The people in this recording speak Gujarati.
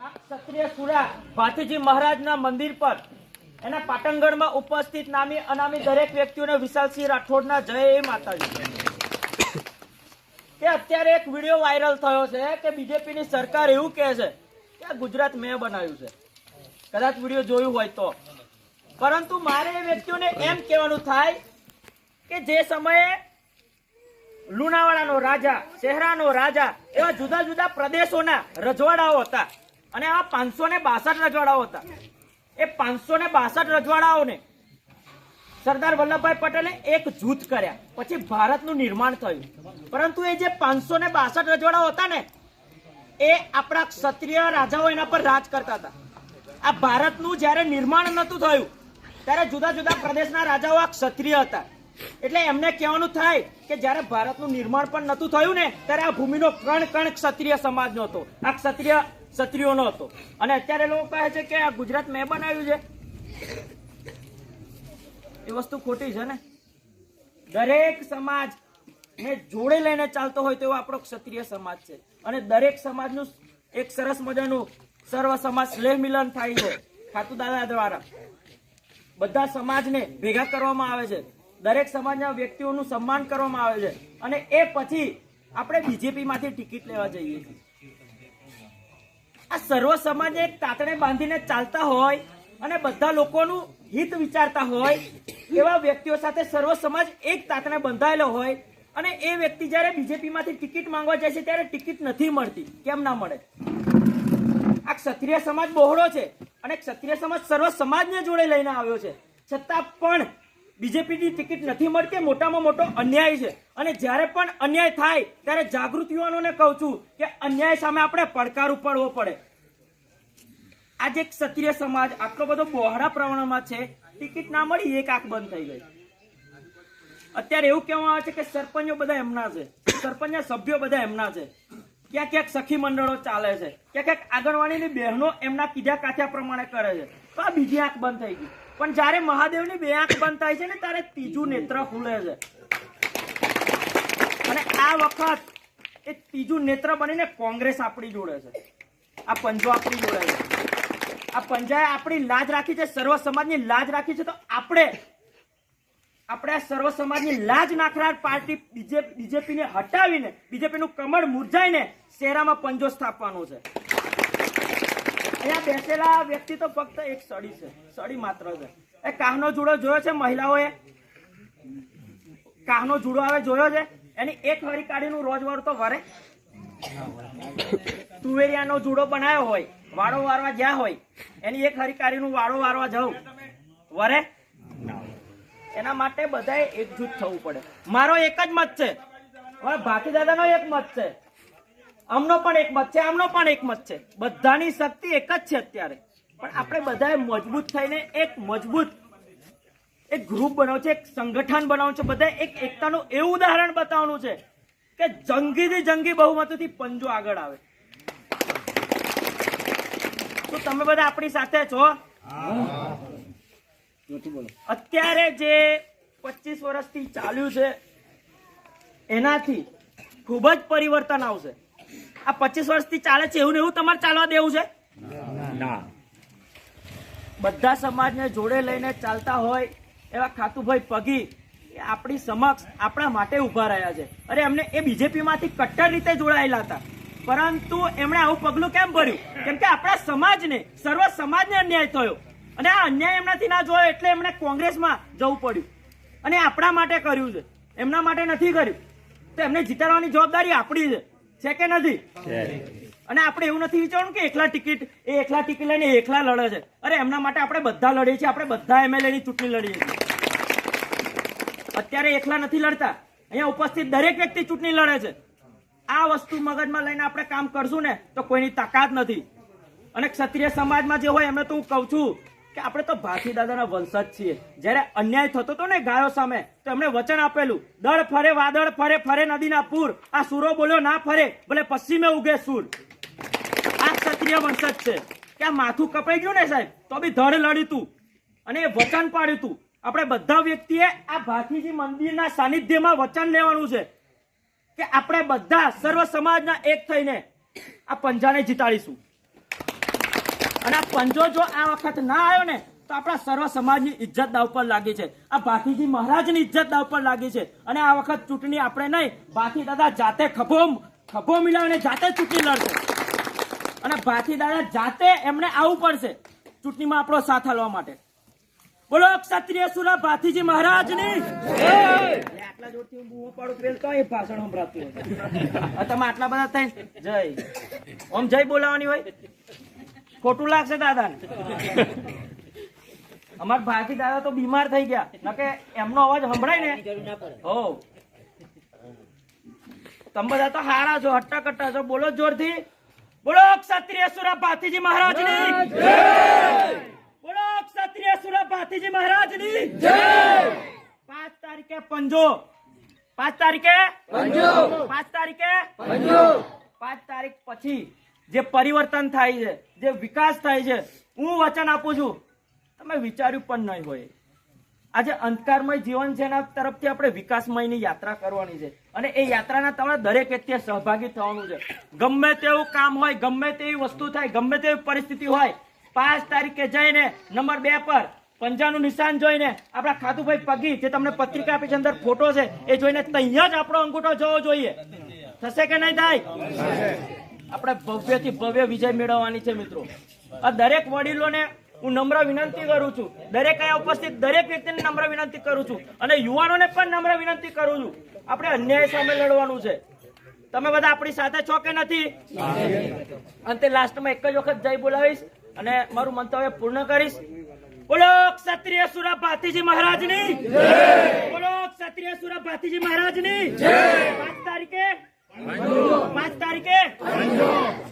ક્ષત્રિય સુરા સરકાર એવું કહે છે કે ગુજરાત મેં બનાવ્યું છે. કદાચ વીડિયો જોયું હોય તો. પરંતુ મારે એ વ્યક્તિઓને એમ કહેવાનું થાય કે જે સમયે લુણાવાડાનો રાજા શહેરાનો રાજા એવા જુદા જુદા પ્રદેશોના રજવાડાઓ હતા. અને આ પાંચસો ને બાસઠ રજવાડાઓ હતા. એ પાંચસો ને બાસઠ રજવાડાઓને સરદાર વલ્લભભાઈ પટેલે એક જૂથ કર્યા. પછી ભારતનું નિર્માણ થયું. પરંતુ એ જે પાંચસો ને બાસઠ રજવાડાઓ હતા ને, એ આપણા ક્ષત્રિય રાજાઓ એના પર રાજ કરતા હતા. આ ભારતનું જ્યારે નિર્માણ નહોતું થયું, ત્યારે જુદા જુદા પ્રદેશના રાજાઓ આ ક્ષત્રિય હતા. એટલે એમને કહેવાનું થાય કે જ્યારે ભારતનું નિર્માણ પણ નહોતું થયું ને, ત્યારે આ ભૂમિનો કણ કણ ક્ષત્રિય સમાજનો હતો. આ ક્ષત્રિય ક્ષત્રિયોનો હતો. અને અત્યારે લોકો કહે છે કે આ ગુજરાત મેં બનાવ્યું છે. એ વસ્તુ ખોટી છે ને? દરેક સમાજ ને જોડે લઈને ચાલતો હોય તેવો આપણો ક્ષત્રિય સમાજ છે. અને દરેક સમાજનું એક સરસ મજાનું સર્વ સમાજ સ્નેહ મિલન થાય છે ખાતુ દાદા દ્વારા. બધા સમાજને ભેગા કરવામાં આવે છે. દરેક સમાજના વ્યક્તિઓનું સન્માન કરવામાં આવે છે. અને એ પછી આપણે બીજેપી માંથી ટિકિટ લેવા જઈએ છીએ. આ સર્વ સમાજને એક તાતણે બાંધીને ચાલતા હોય અને બધા લોકોનું હિત વિચારતા હોય, એવા વ્યક્તિઓ સાથે સર્વ સમાજ એક તાતણે બંધાયેલો હોય અને એ વ્યક્તિ જ્યારે બીજેપી માંથી ટિકિટ માંગવા જાય છે ત્યારે ટિકિટ નથી મળતી. કેમ ના મળે? આ ક્ષત્રિય સમાજ બહોળો છે અને ક્ષત્રિય સમાજ સર્વ સમાજને જોડે લઈને આવ્યો છે. છતાં પણ બીજેપીની ટિકિટ નથી મળતી મોટામાં મોટો અન્યાય છે. અને જ્યારે પણ અન્યાય થાય, ત્યારે જાગૃત યુવાનોને કહું છું કે અન્યાય સામે આપણે પડકાર ઉપાડવો પડે. આજે ક્ષત્રિય સમાજ આટલો બધો બહોળા પ્રમાણમાં છે, ટિકિટ ના મળી એક આંખ બંધ થઈ ગઈ. અત્યારે એવું કહેવામાં આવે છે કે સરપંચો બધા એમના છે. સરપંચના સભ્યો બધા એમના છે. ક્યાંક ક્યાંક સખી મંડળો ચાલે છે. ક્યાંક ક્યાંક આંગણવાડીની બહેનો એમના કીધા કાથ્યા પ્રમાણે કરે છે. તો આ બીજી આંખ બંધ થઈ ગઈ. પણ જ્યારે મહાદેવની બે આંખ બંધ થાય છે ને, ત્યારે ત્રીજું નેત્ર ખુલે છે. અને આ વખત એ ત્રીજું નેત્ર બનીને કોંગ્રેસ આપણી જોડે છે. આ પંજો આપણી જોડે છે. આ પંજાએ આપણી લાજ રાખી છે, સર્વ સમાજની લાજ રાખી છે. તો આપણે આપણે આ સર્વ સમાજની લાજ નાખનાર પાર્ટી બીજેપી ને હટાવીને બીજેપી નું કમળ મુરઝાઈને શેરામાં પંજો સ્થાપવાનો છે. અહીંયા બેસેલા વ્યક્તિ તો ફક્ત એક સડી છે સડી માત્ર છે. એ કાહનો જુડો જોયો છે મહિલાઓએ? કાહનો જુડો આવે જોયો છે? એની એક વરી કાઢીનું રોજ વાર તો વરે. તુવેરિયાનો જુડો બનાવ્યો હોય, વાળો વારવા જ્યાં હોય, એની એક હરિકારીનું વાળો વારવા જાઉં વરે? એના માટે બધાએ એકજૂથ થવું પડે. મારો એક જ મત છે. ભાકી દાદાનો એક મત છે. આમનો પણ એક મત છે, આમનો પણ એક મત છે. બધાની શક્તિ એક જ છે અત્યારે. પણ આપણે બધાએ મજબૂત થઈને એક મજબૂત, એક ગ્રુપ બનાવવું છે, એક સંગઠન બનાવવું છે. બધા એક એકતાનું એવું ઉદાહરણ બતાવવાનું છે કે જંગીથી જંગી બહુમતીથી પંજો આગળ આવે. તો તમે બધા આપણી સાથે છો? અત્યારે જે પચીસ વર્ષથી ચાલ્યું છે, એનાથી ખૂબ જ પરિવર્તન આવશે. આ પચીસ વર્ષથી ચાલે છે એવું ને એવું તમારે ચાલવા દેવું છે? બધા સમાજને જોડે લઈને ચાલતા હોય એવા ખાતુભાઈ પગી આપણી સમક્ષ આપણા માટે ઊભા રહ્યા છે. અરે એમને એ બીજેપી માંથી કટ્ટર રીતે જોડાયેલા હતા. પરંતુ એમણે આવું પગલું કેમ ભર્યું? કેમ કે આપણા સમાજને સર્વ સમાજને અન્યાય થયો. અને આ અન્યાય એમનાથી ના જોયો એટલે એમણે કોંગ્રેસમાં જવું પડ્યું. અને આપણા માટે કર્યું છે. એમના માટે નથી કર્યું. તો એમને જીતાડવાની જવાબદારી આપણી છે. છે કે નથી? અને આપણે એવું નથી વિચારવાનું કે એકલા ટિકિટ એ એકલા ટિકિટ લઈને એકલા લડે છે. અરે એમના માટે આપણે બધા લડીએ છીએ આપણે બધા એમએલએ ની ચૂંટણી લડીએ છીએ. અત્યારે એકલા નથી લડતા. અહીંયા ઉપસ્થિત દરેક વ્યક્તિ ચૂંટણી લડે છે. આ વસ્તુ મગજમાં લઈને આપણે કામ કરશું ને તો કોઈની તાકાત નથી. અને ક્ષત્રિય સમાજમાં જે હોય એમને તો હું કહું છું કે આપણે તો ભાથી દાદાના વંશજ છીએ. જ્યારે અન્યાય થતો હતો ને ગાયો સામે. તો એમણે વચન આપેલું. દળ ફરે, વાદળ ફરે ફરે નદીના પૂર. આ સુરો બોલ્યો, ના ફરે. ભલે પશ્ચિમે ઉગે સૂર. આ ક્ષત્રિય વંશજ છે. કે આ માથું કપાઈ ગયું ને સાહેબ, તો બી ધડ લડ્યું તું અને એ વચન પાડ્યું તું. આપણે બધા વ્યક્તિએ આ ભાથીજી મંદિરના સાનિધ્યમાં વચન લેવાનું છે. કે આપણે બધા સર્વ સમાજના એક થઈને આ પંજાને જીતાડીશું. અને આ પંજો જો આ વખત ના આવ્યો ને તો આપણા સર્વ સમાજની ઇજ્જત દાવ પર લાગી છે. આ ભાતીજી મહારાજની ઇજ્જત દાવ પર લાગી છે. અને આ વખત ચૂંટણી આપણે નહીં ભાતી દાદા જાતે ખભો ખભો મિલાવીને જાતે ચૂંટણી લડશે. અને ભાતી દાદા જાતે એમને આવવું પડશે ચૂંટણીમાં આપણો સાથ હાલવા માટે. બોલો ક્ષત્રિય સુરા ભાતીજી મહારાજની. ની આટલા જોરથી હું બૂમો પાડું પેલ તો એ ભાષણ સંભળાતું તમે આટલા બધા થઈ જય. ઓમ જય બોલાવાની હોય. ખોટું લાગશે દાદા અમાર ભાથી દાદા તો બીમાર થઈ ગયા. નકે એમનો અવાજ સંભળાય ને. હો. તમે બધા તો હારા છો હટ્ટા કટ્ટા છો. બોલો જોરથી. બોલો ક્ષત્રિય સુરા મહારાજની બોલો ક્ષત્રિય સુરા મહારાજની પાંચ તારીખે પંજો. પાંચ તારીખે? પાંચ તારીખે? પાંચ તારીખ પછી. જે પરિવર્તન થાય છે, જે વિકાસ થાય છે, હું વચન આપું છું. તમે વિચાર્યું પણ નહીં હોય. આજે અંધકારમય જીવન છે એના તરફથી આપણે વિકાસમયની યાત્રા કરવાની છે. અને એ યાત્રાના તમારે દરેક વ્યક્તિએ સહભાગી થવાનું છે. ગમે તેવું કામ હોય, ગમે તેવી વસ્તુ થાય, ગમે તેવી પરિસ્થિતિ હોય, પાંચ તારીખે જઈને નંબર બે પર પંજાનું નિશાન જોઈને આપણા ખાતુભાઈ પગી જે તમને પત્રિકા આપી છે અંદર ફોટો છે, એ જોઈને ત્યાં જ આપણો અંગૂઠો જવો જોઈએ. થશે કે નહીં થાય? આપણે ભવ્યથી ભવ્ય વિજય મેળવવાની છે મિત્રો. આ દરેક વડીલોને હું નમ્ર વિનંતી કરું છું. દરેક અહીંયા ઉપસ્થિત દરેક વ્યક્તિને નમ્ર વિનંતી કરું છું. અને યુવાનોને પણ નમ્ર વિનંતી કરું છું. આપણે અન્યાય સામે લડવાનું છે. તમે બધા આપણી સાથે છો કે નથી? અંતે લાસ્ટમાં એક જ વખત જય બોલાવીશ અને મારું મંતવ્ય પૂર્ણ કરીશ. બોલો ક્ષત્રિય સુરા ભાતીજી મહારાજની. બોલો ક્ષત્રિય સુરા ભાતીજી મહારાજની. પાંચ તારીખે પાંચ તારીખે.